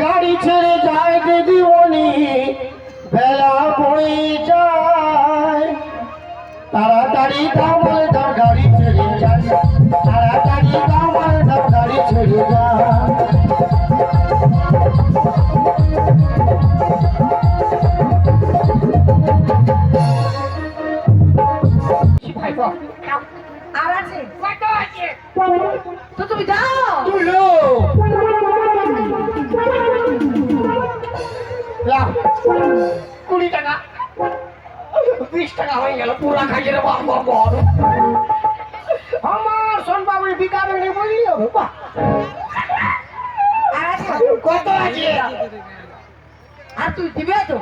গাড়ি ছেড়ে যায় দিদিমণি বেলা পড়ে যায়। তাড়াতাড়ি কামাল দাম গাড়ি ছেড়ে যায়, তাড়াতাড়ি কামাল দাম গাড়ি ছেড়ে যায়। লাও কুড়ি টাকা বিশ টাকা হয়ে গেল পুরা খাইছে রে বাবা বড় আমার সোন বাবুর বিকাবে নেই বলি বাহ আর আছে কত আছে আর তুই দিবে তো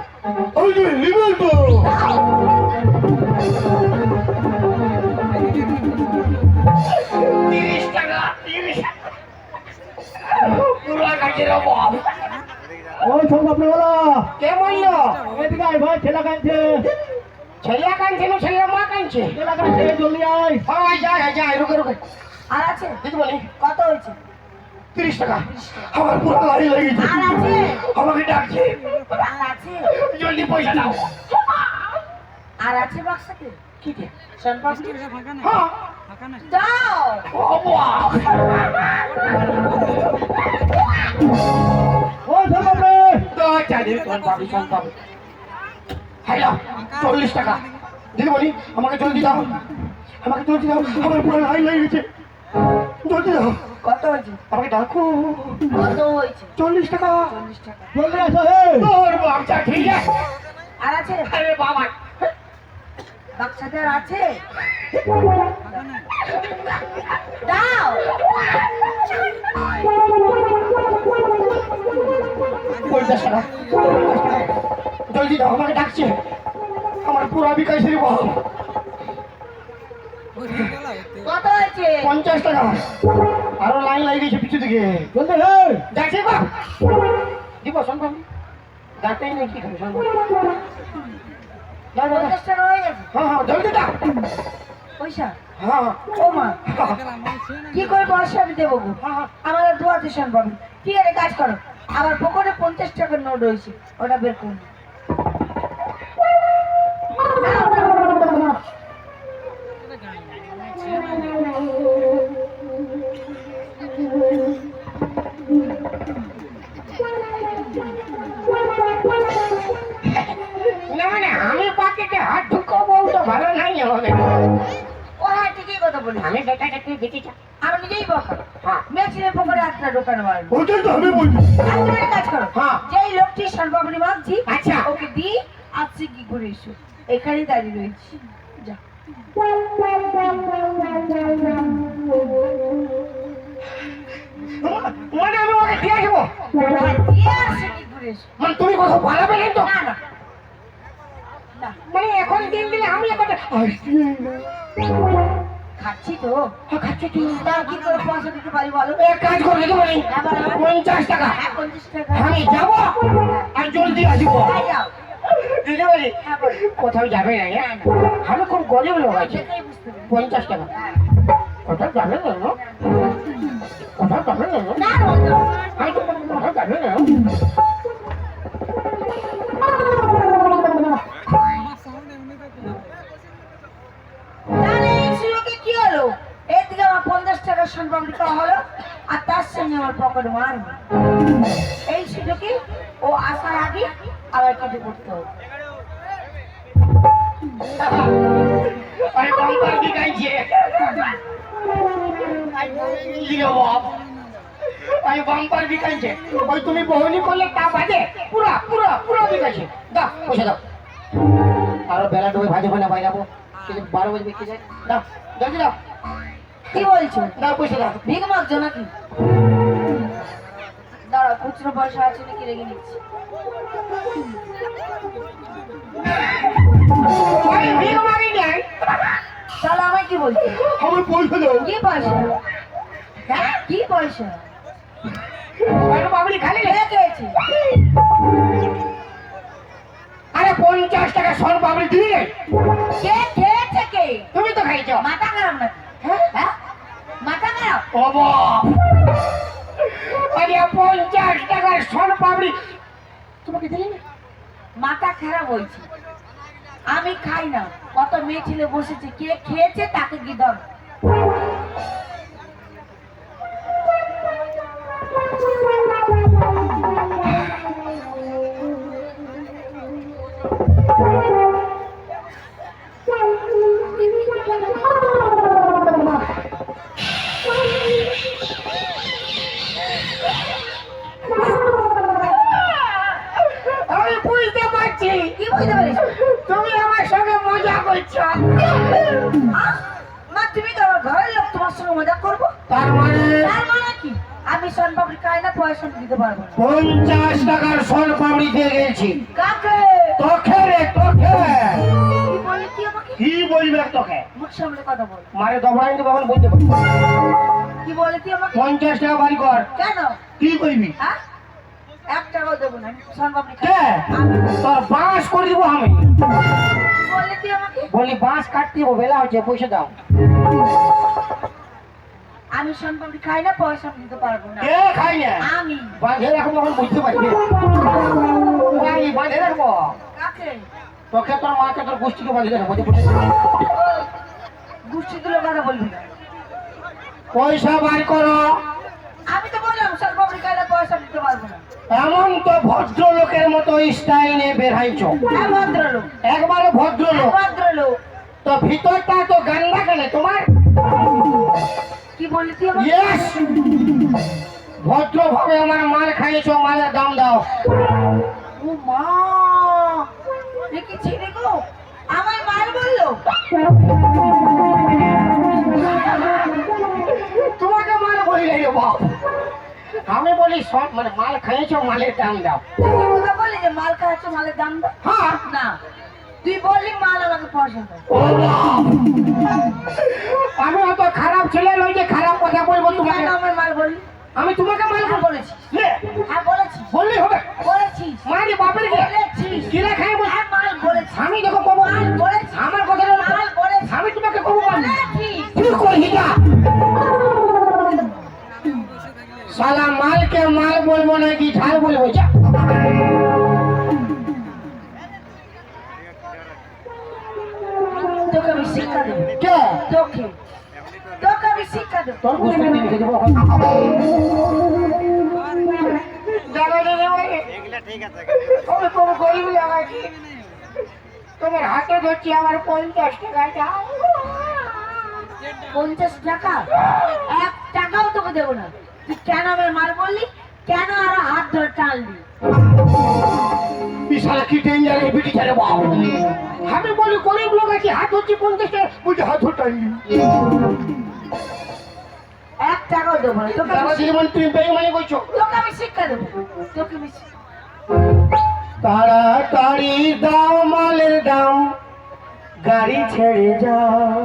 ওই যে নিবেন তো তিরিশ টাকা তিরিশ পুরা খাইছে রে বাবা ওই সব আপনি বলো। কে বলল? এদিকে আয় ভাই ঠেলা কানছে ছেলে কানছে না ছেলে মা কানছে ঠেলা কানছে জলদি আয়। হয় যায় যায় রুকে রুকে। আর আছে? দিদি বলি। কত হয়েছে? তিরিশ টাকা। আমার পুরো গাড়ি লেগেছে আর আছে? আমাকে ডাকছে। আর আছে? জলদি পয়সা দাও আর আছে বাক্সাতে কি দে সোনপাপড়ি হ্যাঁ। দাও। ও বাহ। ওই সব আপনি হ্যালো চল্লিশ টাকা। দিদি বলি আমাকে জলদি দাও। আমাকে জলদি দাও আমার পুরো জলদি দাও। কত হয়েছে? আমাকে ডাকো। কত হয়েছে? চল্লিশ টাকা। চল্লিশ টাকা। জলদি আসো হে তোর বাচ্চা ঠিক আছে? আর আছে? আরে বাবা। আর আছে? দাও। জলদি দাও আমাকে ডাকছে আমার পুরা বিকাশের বাবা কত হয়েছে পঞ্চাশ টাকা আরও লাইন লাগিয়ে গেছে পিছু দিকে দেখছি বা দিব সম্ভব ডাক্তার নেই কি সম্ভব দাও, দাও। পঞ্চাশ টাকা হয়ে হ্যাঁ হ্যাঁ জলদি দাও পয়সা কি করে পয়সা আমি দেবো? আমাদের দোয়া টিউশন পাবে ঠিক আছে কাজ করো আমার পকেটে পঞ্চাশ টাকার নোট রয়েছে ওটা বের করুন। বলি। আমি বেটাকে দিতে চাই আমি নিজেই বকা হ্যাঁ। মেয়েছিলেন পকেটে একটা দোকান মারবো। ওটাই তো আমি বলছি। তুমি কাজ করো। হ্যাঁ। যেই লোকটি আচ্ছা। ওকে দি আজকে কি করে এসো। এখানেই দাঁড়িয়ে রয়েছি। যা। মানে আমি ওকে দিয়ে আসব? হ্যাঁ, দিয়ে আসে কি করে এসো। মানে তুমি কোথাও পালাবে না তো? না না। না। মানে এখন দিন দিলে আমি এখন খাচ্ছি তো। খাচ্ছি তুই তা কি করে পয়সা দিতে পারি বলো? এক কাজ করে দিতে পারি। পঞ্চাশ টাকা। হ্যাঁ পঞ্চাশ টাকা। আমি যাব আর জলদি আসব। হ্যাঁ, হ্যাঁ কোথাও যাবে না হ্যাঁ? আমি খুব গরিব লোক আছি। পঞ্চাশ টাকা। হ্যাঁ। কোথাও যাবে না? কোথাও যাবে না তো কোথাও যাবে না। সম্পর্ক হলো, আর তার সঙ্গে আমার পকেট মারবে। এই সুযোগে ও আসার আগে আবার কিছু করতে হবে। তুমি দাও। আরও বেলা ডুবে ভাজে যাব। কিন্তু বারো বাজে বিক্রি যায় দাও দাও কি বলছো? দাও পয়সা দাও। ভিক মাগছো নাকি? দাঁড়া খুচরো পয়সা আছে নাকি রেখে নিচ্ছি আমি ভিড় মারি নাই। তাহলে আমায় কি বলছো? আমার পয়সা দাও। কি পয়সা? হ্যাঁ? কি পয়সা? আরে বাবলি খালি আরে পঞ্চাশ টাকা সর বাবলি দিলে কে খেয়েছে কে? তুমি তো খাইছো। মাথা খারাপ না হ্যাঁ? বাপ আরে পঞ্চাশ টাকার সোন পাবড়ি তোমাকে দিলি মাথা খারাপ হয়েছে আমি খাই না। কত মেয়ে ছেলে বসেছে, কে খেয়েছে তাকে কি ধর পারছি কি বুঝতে পারিস? তুমি আমার সঙ্গে মজা করছ। মা তুমি তো আমার ঘরের লোক তোমার সঙ্গে মজা করব? তার মানে? তার মানে কি? আমি সোনপাপড়ি খাই না পয়সা দিতে পারব পঞ্চাশ টাকার সোন পাবড়ি দিয়ে গেছি। কাকে? তোকে রে তোকে। কি কি বলবে তোকে? মুখ সামলে কথা বল। মারে দবড়াই তো বাবা বলতে পারি কি বলে তুই আমাকে? পঞ্চাশ টাকা বাড়ি কর। কেন? কি করবি হ্যাঁ? এক টাকাও দেবো না সোনপাপড়ি খাই তোর বাঁশ করে দিব আমি। কি বললি তুই আমাকে? বলি বাঁশ কাটতে দিব বেলা হচ্ছে পয়সা দাও। আমি সোনপাপড়ি খাই না পয়সা দিতে পারব না। কে খাই না? আমি। বাঁধে রাখব এখন বুঝতে পারবি ভাই, বাঁধে রাখব। কাকে? তোকে তোর মাকে তোর গোষ্ঠীকে বাঁধে রাখব গোষ্ঠী কথা বলবি? না পয়সা বার করো। আমি তো বললাম সোনপাপড়ি খাই না পয়সা দিতে পারব না। এমন তো ভদ্রলোকের মতো স্টাইলে বেরাইছো হ্যাঁ ভদ্রলোক। একবারে ভদ্রলোক। ভদ্রলোক। তো ভিতরটা তো গান্দা কেন? তোমার? কি ইয়েস ভদ্রভাবে আমার মাল খাইছো মালের দাম দাও। ও মা! দেখেছি রে গো? আমার মাল বলল? তোমাকে মাল বলি রে বাপ। আমি বলি সব মানে মাল খাইছো মালের দাম দাও। তুই কি যে মাল খাচ্ছ মালের দাম দাও? হ্যাঁ। না। তুই বললি মাল আমাকে পছন্দ আমি অত খারাপ ছেলে নই যে খারাপ কথা বলব তোমাকে। আমার মাল বললি? আমি তোমাকে মাল হ্যাঁ বলেছি। হ্যাঁ বলেছি। বললি হবে। বলেছিস মারি বাপের কে? বলেছিস কিরা খাইবো হ্যাঁ মাল বলেছি। আমি যখন কবো মাল বলেছি। আমার নাকি ঝাল বলব যা তোকে আমি শিক্ষা দেবো। কে? তোকে। তোকে আমি শিক্ষা দেবো। তোর বুঝতে দেবো বলে লাগাচ্ছি তোমার হাতে ধরছি আমার পঞ্চাশ টাকা দাও পঞ্চাশ টাকা? এক টাকাও তোকে দেবো না। তুই কেন আমার মাল বললি? কেন আরও হাত ধরে টানলি? বিশাল কি ডেঞ্জার এই বিটি ছেড়ে বাবা? আমি বলি গরিব লোক আছি হাত ধরছি পঞ্চাশ টাকা বলছি হাত ধরতাম এক টাকাও দেবো না তোকে আমি দাদা তুমি বেইমানি করছ? তোকে আমি শিক্ষা দেবো তোকে আমি শিক্ষা- তাড়াতাড়ি দাও মালের দাম গাড়ি ছেড়ে যাও।